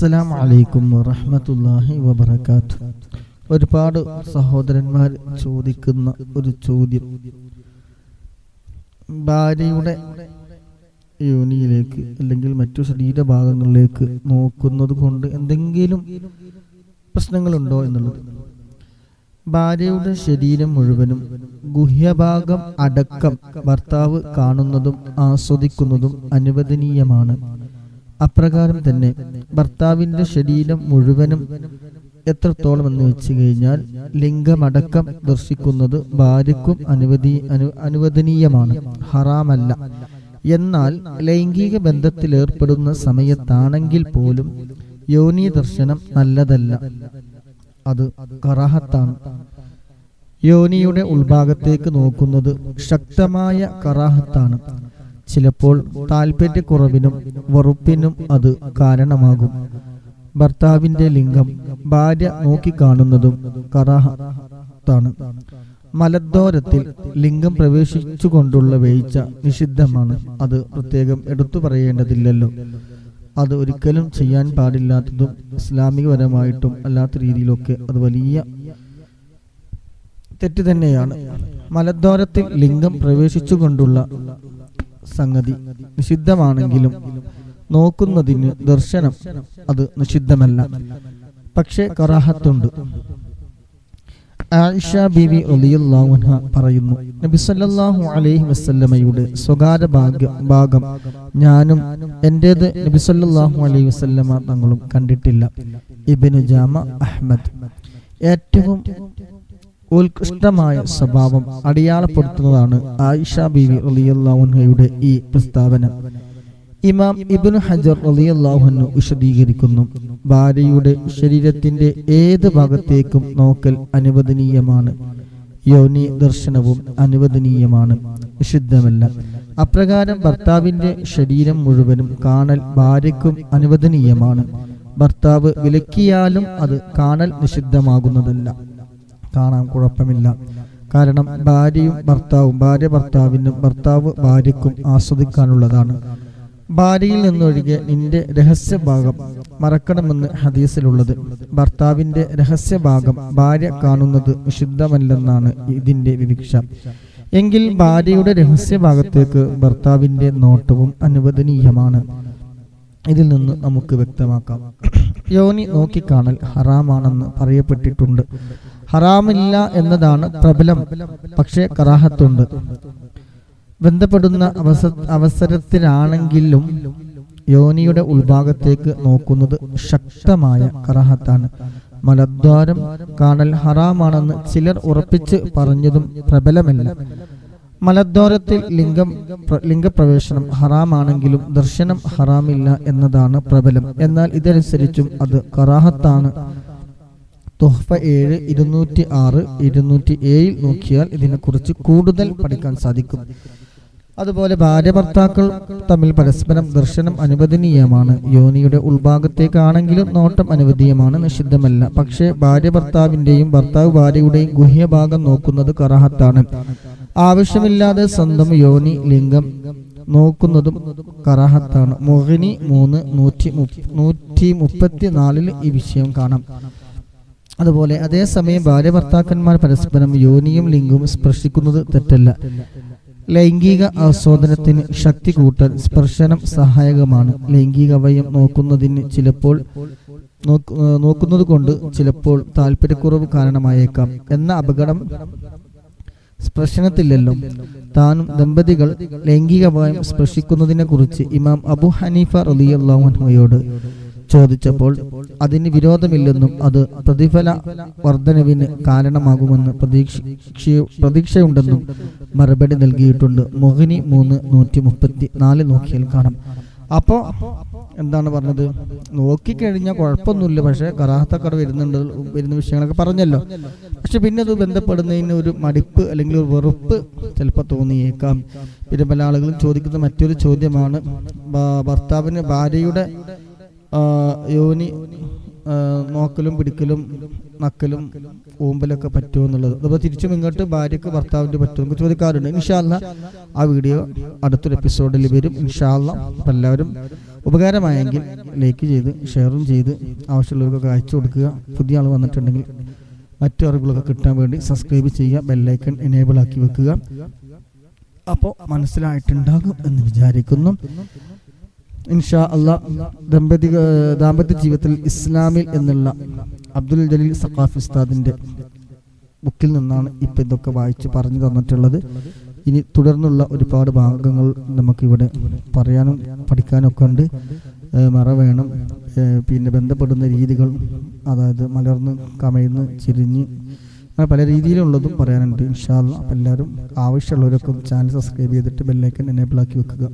അസ്സലാമു വലൈക്കും വറഹമത്തല്ലാഹി വബർക്കാത്തു ഒരുപാട് സഹോദരന്മാർ ചോദിക്കുന്ന ഒരു ചോദ്യം. ഭാര്യയുടെ യോനിയിലേക്ക് അല്ലെങ്കിൽ മറ്റു ശരീരഭാഗങ്ങളിലേക്ക് നോക്കുന്നത് കൊണ്ട് എന്തെങ്കിലും പ്രശ്നങ്ങളുണ്ടോ എന്നുള്ളത്? ഭാര്യയുടെ ശരീരം മുഴുവനും ഗുഹ്യഭാഗം അടക്കം ഭർത്താവ് കാണുന്നതും ആസ്വദിക്കുന്നതും അനുവദനീയമാണ്. അപ്രകാരം തന്നെ ഭർത്താവിന്റെ ശരീരം മുഴുവനും എത്രത്തോളം എന്ന് വെച്ച് കഴിഞ്ഞാൽ ലിംഗമടക്കം ദർശിക്കുന്നത് ഭാര്യക്കും അനുവദീ അനു അനുവദനീയമാണ് ഹറാമല്ല. എന്നാൽ ലൈംഗിക ബന്ധത്തിൽ ഏർപ്പെടുന്ന സമയത്താണെങ്കിൽ പോലും യോനി ദർശനം നല്ലതല്ല. അത് കറാഹത്താണ്. യോനിയുടെ ഉൾഭാഗത്തേക്ക് നോക്കുന്നത് ശക്തമായ കറാഹത്താണ്. ചിലപ്പോൾ താല്പര്യക്കുറവിനും വെറുപ്പിനും അത് കാരണമാകും. ഭർത്താവിന്റെ ലിംഗം ഭാര്യ നോക്കിക്കാണുന്നതും കറാഹത്താണ് മലദ്വാരത്തിൽ ലിംഗം പ്രവേശിച്ചുകൊണ്ടുള്ള വേഴ്ച നിഷിദ്ധമാണ്. അത് പ്രത്യേകം എടുത്തു പറയേണ്ടതില്ലല്ലോ. അത് ഒരിക്കലും ചെയ്യാൻ പാടില്ലാത്തതും ഇസ്ലാമികപരമായിട്ടും അല്ലാത്ത രീതിയിലൊക്കെ അത് വലിയ തെറ്റ് തന്നെയാണ്. മലദ്വാരത്തിൽ ലിംഗം പ്രവേശിച്ചുകൊണ്ടുള്ള സംഗതി നിഷിദ്ധമാണെങ്കിലും നോക്കുന്നതിന് ദർശനം അത് നിഷിദ്ധമല്ല. പക്ഷേ കറാഹത്തുണ്ട്. ആയിഷ ബിബി റളിയല്ലാഹു അൻഹ പറയുന്നു നബി സല്ലല്ലാഹു അലൈഹി വസല്ലമയുടെ സ്വകാര്യ ഭാഗ്യ ഭാഗം ഞാനും എന്റേത് നബി സല്ലല്ലാഹു അലൈഹി വസല്ലമ തങ്ങളും കണ്ടിട്ടില്ല. ഇബ്നു ജാമ അഹ്മദ് ഏറ്റവും ഉത്കൃഷ്ടമായ സ്വഭാവം അടയാളപ്പെടുത്തുന്നതാണ് ആയിഷ ബിബി റളിയല്ലാഹു അൻഹയുടെ ഈ പ്രസ്താവന. ഇമാം ഇബ്നു ഹജർ റളിയല്ലാഹുവിന് വിശദീകരിക്കുന്നു ഭാര്യയുടെ ശരീരത്തിന്റെ ഏത് ഭാഗത്തേക്കും നോക്കൽ അനുവദനീയമാണ്. യോനി ദർശനവും അനുവദനീയമാണ് നിഷിദ്ധമല്ല അപ്രകാരം ഭർത്താവിന്റെ ശരീരം മുഴുവനും കാണൽ ഭാര്യയ്ക്കും അനുവദനീയമാണ്. ഭർത്താവ് വിലക്കിയാലും അത് കാണൽ നിഷിദ്ധമാകുന്നതല്ല. കാണാൻ കുഴപ്പമില്ല. കാരണം ഭാര്യയും ഭർത്താവും ഭാര്യ ഭർത്താവിനും ഭർത്താവ് ഭാര്യക്കും ആസ്വദിക്കാനുള്ളതാണ്. ഭാര്യയിൽ നിന്നൊഴികെ നിന്റെ രഹസ്യഭാഗം മറക്കണമെന്ന് ഹദീസിലുള്ളത്. ഭർത്താവിന്റെ രഹസ്യഭാഗം ഭാര്യ കാണുന്നത് വിശുദ്ധമല്ലെന്നാണ് ഇതിന്റെ വിവക്ഷ. എങ്കിൽ ഭാര്യയുടെ രഹസ്യഭാഗത്തേക്ക് ഭർത്താവിന്റെ നോട്ടവും അനുവദനീയമാണ്. ഇതിൽ നിന്ന് നമുക്ക് വ്യക്തമാക്കാം. യോനി നോക്കിക്കാണൽ ഹറാമാണെന്ന് പറയപ്പെട്ടിട്ടുണ്ട്. ഹറാമില്ല എന്നതാണ് പ്രബലം. പക്ഷേ കറാഹത്തുണ്ട്. ബന്ധപ്പെടുന്ന അവസ അവസരത്തിലാണെങ്കിലും യോനിയുടെ ഉൾഭാഗത്തേക്ക് നോക്കുന്നത് ശക്തമായ കറാഹത്താണ്. മലദ്വാരം കാണൽ ഹറാമാണെന്ന് ചിലർ ഉറപ്പിച്ച് പറഞ്ഞതും പ്രബലമല്ല. മലദ്വാരത്തിൽ ലിംഗം ലിംഗപ്രവേശനം ഹറാമാണെങ്കിലും ദർശനം ഹറാമില്ല എന്നതാണ് പ്രബലം. എന്നാൽ ഇതനുസരിച്ചും അത് കറാഹത്താണ്. തുഹ്ഫ ഏഴ് ഇരുന്നൂറ്റി ആറ് ഇരുന്നൂറ്റി ഏഴിൽ നോക്കിയാൽ ഇതിനെക്കുറിച്ച് കൂടുതൽ പഠിക്കാൻ സാധിക്കും. അതുപോലെ ഭാര്യ ഭർത്താക്കൾ തമ്മിൽ പരസ്പരം ദർശനം അനുവദനീയമാണ്. യോനിയുടെ ഉൾഭാഗത്തേക്കാണെങ്കിലും നോട്ടം അനുവദീയമാണ് നിഷിദ്ധമല്ല. പക്ഷേ ഭാര്യ ഭർത്താവിന്റെയും ഭർത്താവ് ഭാര്യയുടെയും ഗുഹ്യഭാഗം നോക്കുന്നത് കറാഹത്താണ്. ആവശ്യമില്ലാതെ സ്വന്തം യോനി ലിംഗം നോക്കുന്നതും കറാഹത്താണ്. മോഹിനി മൂന്ന് നൂറ്റി മുപ്പ- നൂറ്റി മുപ്പത്തി നാലിൽ ഈ വിഷയം കാണാം. അതുപോലെ അതേസമയം ഭാര്യ ഭർത്താക്കന്മാർ പരസ്പരം യോനിയും ലിംഗവും സ്പർശിക്കുന്നത് തെറ്റല്ല. ലൈംഗിക ആസ്വാദനത്തിന് ശക്തി കൂട്ടാൻ സ്പർശനം സഹായകമാണ്. ലൈംഗിക അവയം നോക്കുന്നതിന് ചിലപ്പോൾ നോക്ക്- നോക്കുന്നത് കൊണ്ട് ചിലപ്പോൾ താല്പര്യക്കുറവ് കാരണമായേക്കാം. എന്ന അപകടം സ്പർശനത്തില്ലല്ലോ. താനും ദമ്പതികൾ ലൈംഗികമായും സ്പർശിക്കുന്നതിനെ കുറിച്ച് ഇമാം അബു ഹനീഫ റലിയല്ലാഹുയോട് ചോദിച്ചപ്പോൾ അതിന് വിരോധമില്ലെന്നും അത് പ്രതിഫല വർധനവിന് കാരണമാകുമെന്ന് പ്രതീക്ഷ പ്രതീക്ഷയുണ്ടെന്നും മറുപടി നൽകിയിട്ടുണ്ട്. മോഹിനി മൂന്ന് നൂറ്റി മുപ്പത്തി നാല് നോക്കിയാൽ കാണാം. അപ്പോ എന്താണ് പറഞ്ഞത്? നോക്കിക്കഴിഞ്ഞാൽ കുഴപ്പമൊന്നുമില്ല. പക്ഷെ കറാഹത്തക്കട വരുന്നുണ്ട് വരുന്ന വിഷയങ്ങളൊക്കെ പറഞ്ഞല്ലോ. പക്ഷെ പിന്നെ അത് ബന്ധപ്പെടുന്നതിന് ഒരു മടിപ്പ് അല്ലെങ്കിൽ ഒരു വെറുപ്പ് ചിലപ്പോൾ തോന്നിയേക്കാം. പിന്നെ പല ആളുകളും ചോദിക്കുന്ന മറ്റൊരു ചോദ്യമാണ് ഭർത്താവിന് ഭാര്യയുടെ യോനി നോക്കലും പിടിക്കലും നക്കലും ഊമ്പലൊക്കെ പറ്റുമോ എന്നുള്ളത്. അതുപോലെ തിരിച്ചും ഇങ്ങോട്ട് ഭാര്യക്ക് ഭർത്താവിന്റെ പറ്റുമോ എന്ന് ചോദിക്കാറുണ്ട്. ഇൻഷാല്ല ആ വീഡിയോ അടുത്തൊരു എപ്പിസോഡിൽ വരും. ഇൻഷാല്ല എല്ലാവരും ഉപകാരമായെങ്കിൽ ലൈക്ക് ചെയ്ത് ഷെയറും ചെയ്ത് ആവശ്യമുള്ളവർക്കൊക്കെ അയച്ചു കൊടുക്കുക. പുതിയ ആൾ വന്നിട്ടുണ്ടെങ്കിൽ മറ്റു അറിവുകളൊക്കെ കിട്ടാൻ വേണ്ടി സബ്സ്ക്രൈബ് ചെയ്യുക ബെല്ലൈക്കൺ എനേബിൾ ആക്കി വെക്കുക. അപ്പോൾ മനസ്സിലായിട്ടുണ്ടാകും എന്ന് വിചാരിക്കുന്നു. ഇൻഷാ അള്ളാ ദമ്പതി ദാമ്പത്യ ജീവിതത്തിൽ ഇസ്ലാമിൽ എന്നുള്ള അബ്ദുൽ ജലീൽ സഖാഫ് ഉസ്താദിന്റെ ബുക്കിൽ നിന്നാണ് ഇപ്പം ഇതൊക്കെ വായിച്ച് പറഞ്ഞു തന്നിട്ടുള്ളത്. ഇനി തുടർന്നുള്ള ഒരുപാട് ഭാഗങ്ങൾ നമുക്കിവിടെ പറയാനും പഠിക്കാനും ഒക്കെ ഉണ്ട് മറ വേണം. പിന്നെ ബന്ധപ്പെടുന്ന രീതികൾ അതായത് മലർന്ന് കമഴ്ന്ന് ചിരിഞ്ഞ് അങ്ങനെ പല രീതിയിലുള്ളതും പറയാനുണ്ട്. ഇൻഷാല്ല അപ്പം എല്ലാവരും ആവശ്യമുള്ളവരൊക്കെ ചാനൽ സബ്സ്ക്രൈബ് ചെയ്തിട്ട് ബെല്ലൈക്കൻ എനേബിൾ ആക്കി വെക്കുക.